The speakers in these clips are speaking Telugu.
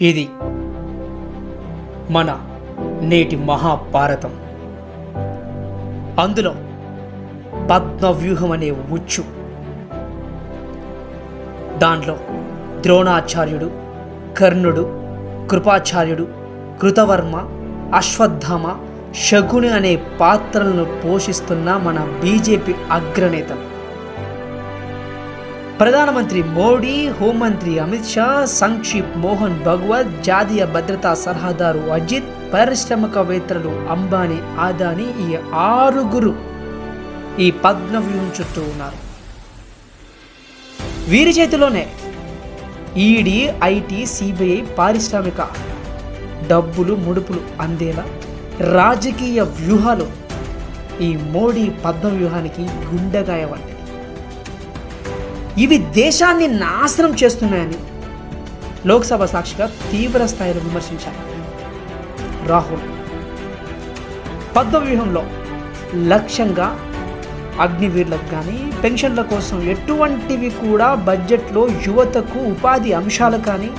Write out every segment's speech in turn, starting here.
ఇది మన నేటి మహాభారతం. అందులో పద్మవ్యూహం అనే ఉచ్చు. దాంట్లో ద్రోణాచార్యుడు కర్ణుడు కృపాచార్యుడు కృతవర్మ అశ్వత్థామ శకుని అనే పాత్రలను పోషిస్తున్న మన బీజేపీ అగ్రనేతలు. ప్రధానమంత్రి మోడీ హోంమంత్రి అమిత్ షా సంక్షిప్ మోహన్ భగవత్ జాతీయ భద్రతా సలహాదారు అజిత్ పారిశ్రామికవేత్తలు అంబానీ ఆదాని ఈ ఆరుగురు ఈ పద్మవ్యూహం చుట్టూ ఉన్నారు. వీరి చేతిలోనే ఈడీ ఐటీ సిబిఐ పారిశ్రామిక డబ్బులు ముడుపులు అందేలా రాజకీయ వ్యూహాలు ఈ మోడీ పద్మవ్యూహానికి గుండెగాయ వంటివి ఇవి దేశాన్ని నాశనం చేస్తున్నాయని లోక్సభ సాక్షిగా తీవ్ర స్థాయిలో విమర్శించారు. రాహుల్ పద్మవ్యూహంలో లక్ష్యంగా అగ్నివీర్లకు కానీ పెన్షన్ల కోసం ఎటువంటివి కూడా బడ్జెట్లో యువతకు ఉపాధి అంశాలు కానీ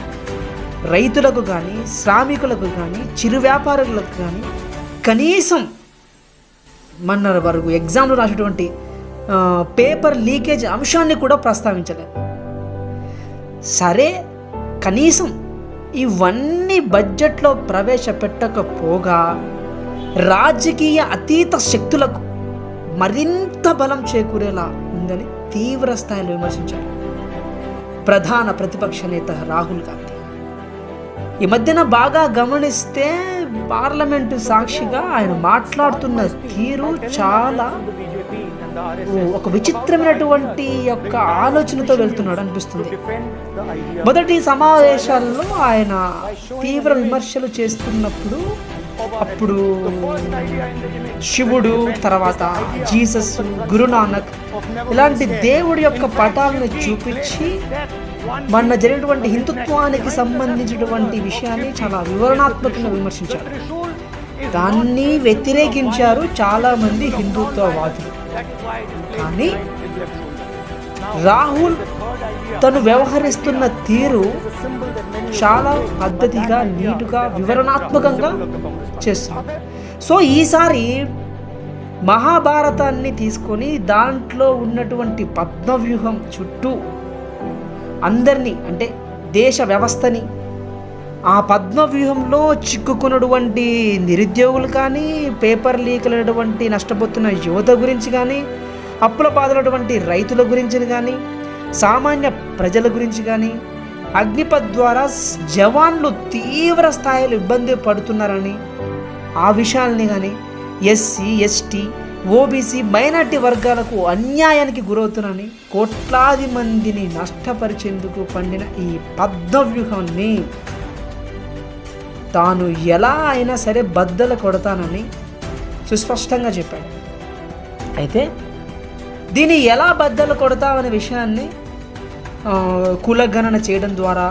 రైతులకు కానీ శ్రామికులకు కానీ చిరు వ్యాపారులకు కానీ కనీసం మన్నర వరకు ఎగ్జామ్లో రాసేటువంటి పేపర్ లీకేజ్ అంశాన్ని కూడా ప్రస్తావించలేదు సరే కనీసం ఇవన్నీ బడ్జెట్లో ప్రవేశపెట్టకపోగా రాజకీయ అతీత శక్తులకు మరింత బలం చేకూరేలా ఉందని తీవ్ర స్థాయిలో విమర్శించారు ప్రధాన ప్రతిపక్ష నేత రాహుల్ గాంధీ. ఈ మధ్యన బాగా గమనిస్తే పార్లమెంటు సాక్షిగా ఆయన మాట్లాడుతున్న తీరు చాలా ఒక విచిత్రమైనటువంటి యొక్క ఆలోచనతో వెళ్తున్నాడు అనిపిస్తుంది. మొదటి సమావేశాల్లో ఆయన తీవ్ర విమర్శలు చేస్తున్నప్పుడు అప్పుడు శివుడు తర్వాత జీసస్ గురునానక్ ఇలాంటి దేవుడి యొక్క పటాలను చూపించి మొన్న జరిగినటువంటి హిందుత్వానికి సంబంధించినటువంటి విషయాన్ని చాలా వివరణాత్మకంగా విమర్శించారు. దాన్ని వ్యతిరేకించారు చాలామంది హిందుత్వవాదులు. కానీ రాహుల్ తను వ్యవహరిస్తున్న తీరు చాలా పద్ధతిగా నీటుగా వివరణాత్మకంగా చేస్తుంది. సో ఈసారి మహాభారతాన్ని తీసుకొని దాంట్లో ఉన్నటువంటి పద్మవ్యూహం చుట్టూ అందరినీ అంటే దేశ వ్యవస్థని ఆ పద్మవ్యూహంలో చిక్కుకున్నటువంటి నిరుద్యోగులు కానీ పేపర్ లీకులటువంటి నష్టపోతున్న యువత గురించి కానీ అప్పుల బాధలటువంటి రైతుల గురించి కానీ సామాన్య ప్రజల గురించి కానీ అగ్నిపథ్ ద్వారా జవాన్లు తీవ్ర స్థాయిలో ఇబ్బంది పడుతున్నారని ఆ విషయాల్ని కానీ ఎస్సీ ఎస్టీ ఓబీసీ మైనార్టీ వర్గాలకు అన్యాయానికి గురవుతున్నారని కోట్లాది మందిని నష్టపరిచేందుకు పండిన ఈ పద్మవ్యూహాన్ని తాను ఎలా అయినా సరే బద్దలు కొడతానని సుస్పష్టంగా చెప్పాడు. అయితే దీన్ని ఎలా బద్దలు కొడతామనే విషయాన్ని కులగణన చేయడం ద్వారా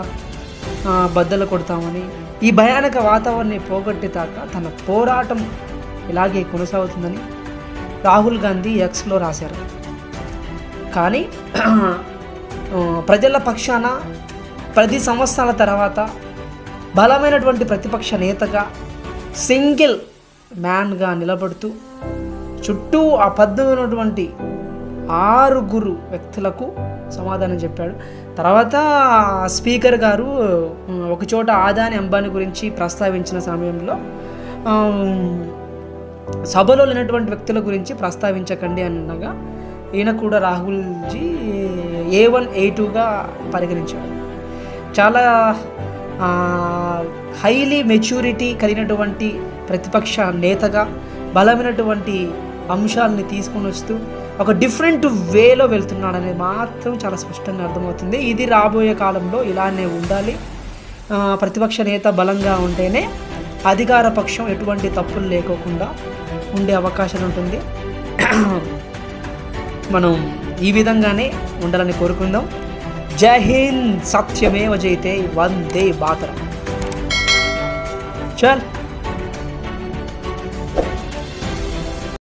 బద్దలు కొడతామని ఈ భయానక వాతావరణాన్ని పోగొట్టేదాకా తన పోరాటం ఇలాగే కొనసాగుతుందని రాహుల్ గాంధీ ఎక్స్లో రాశారు. కానీ ప్రజల పక్షాన ప్రతి సంవత్సరాల తర్వాత బలమైనటువంటి ప్రతిపక్ష నేతగా సింగిల్ మ్యాన్గా నిలబడుతూ చుట్టూ ఆ ఉన్నటువంటి ఆరుగురు వ్యక్తులకు సమాధానం చెప్పాడు. తర్వాత స్పీకర్ గారు ఒకచోట ఆదాని అంబానీ గురించి ప్రస్తావించిన సమయంలో సభలో లేనటువంటి వ్యక్తుల గురించి ప్రస్తావించకండి అనగా ఈయన కూడా రాహుల్జీ ఏ వన్ ఏ టూగా పరిగణించాడు. చాలా హైలీ మెచ్యూరిటీ కలిగినటువంటి ప్రతిపక్ష నేతగా బలమైనటువంటి అంశాలని తీసుకొని వస్తూ ఒక డిఫరెంట్ వేలో వెళ్తున్నాడనేది మాత్రం చాలా స్పష్టంగా అర్థమవుతుంది. ఇది రాబోయే కాలంలో ఇలానే ఉండాలి. ప్రతిపక్ష నేత బలంగా ఉంటేనే అధికార పక్షం ఎటువంటి తప్పులు లేకోకుండా ఉండే అవకాశం ఉంటుంది. మనం ఈ విధంగానే ఉండాలని కోరుకుందాం. जय हिंद सत्यमेव जयते वंदे मातरम। चल।